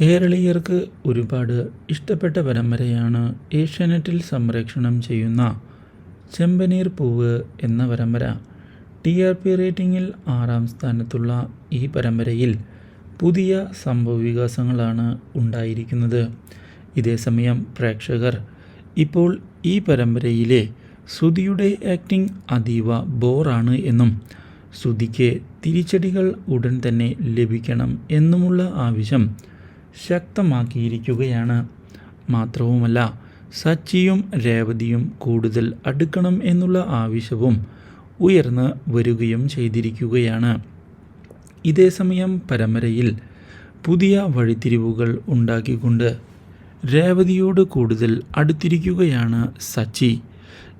കേരളീയർക്ക് ഒരുപാട് ഇഷ്ടപ്പെട്ട പരമ്പരയാണ് ഏഷ്യാനെറ്റിൽ സംപ്രേക്ഷണം ചെയ്യുന്ന ചെമ്പനീർ പൂവ് എന്ന പരമ്പര. ടി ആർ പി റേറ്റിംഗിൽ ആറാം സ്ഥാനത്തുള്ള ഈ പരമ്പരയിൽ പുതിയ സംഭവവികാസങ്ങളാണ് ഉണ്ടായിരിക്കുന്നത്. ഇതേസമയം പ്രേക്ഷകർ ഇപ്പോൾ ഈ പരമ്പരയിലെ ശ്രുതിയുടെ ആക്ടിംഗ് അതീവ ബോറാണ് എന്നും ശ്രുതിക്ക് തിരിച്ചടികൾ ഉടൻ തന്നെ ലഭിക്കണം എന്നുമുള്ള ആവശ്യം ശക്തമാക്കിയിരിക്കുകയാണ്. മാത്രവുമല്ല സച്ചിയും രേവതിയും കൂടുതൽ അടുക്കണം എന്നുള്ള ആവശ്യവും ഉയർന്ന് വരികയും ചെയ്തിരിക്കുകയാണ്. ഇതേസമയം പരമ്പരയിൽ പുതിയ വഴിത്തിരിവുകൾ ഉണ്ടാക്കിക്കൊണ്ട് രേവതിയോട് കൂടുതൽ അടുത്തിരിക്കുകയാണ് സച്ചി.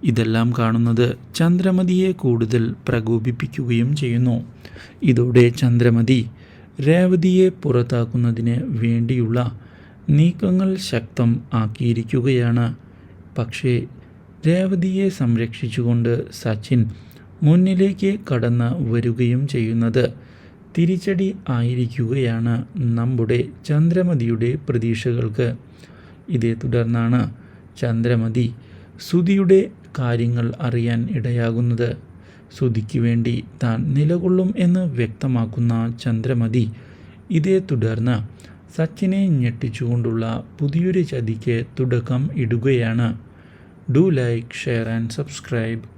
ഇതെല്ലാം കാണുന്നത് ചന്ദ്രമതിയെ കൂടുതൽ പ്രകോപിപ്പിക്കുകയും ചെയ്യുന്നു. ഇതോടെ ചന്ദ്രമതി രേവതിയെ പുറത്താക്കുന്നതിന് വേണ്ടിയുള്ള നീക്കങ്ങൾ ശക്തം ആക്കിയിരിക്കുകയാണ്. പക്ഷേ രേവതിയെ സംരക്ഷിച്ചുകൊണ്ട് സച്ചിൻ മുന്നിലേക്ക് കടന്ന് വരികയും ചെയ്യുന്നത് തിരിച്ചടി ആയിരിക്കുകയാണ് നമ്മുടെ ചന്ദ്രമതിയുടെ പ്രതീക്ഷകൾക്ക്. ഇതേ തുടർന്നാണ് ചന്ദ്രമതി സുതിയുടെ കാര്യങ്ങൾ അറിയാൻ ഇടയാകുന്നത്. സുധിക്ക് വേണ്ടി താൻ നിലകൊള്ളും എന്ന് വ്യക്തമാക്കുന്ന ചന്ദ്രമതി ഇതേ തുടർന്ന് സച്ചിനെ ഞെട്ടിച്ചുകൊണ്ടുള്ള പുതിയൊരു ചതിക്ക് തുടക്കം ഇടുകയാണ്. Do like share and subscribe.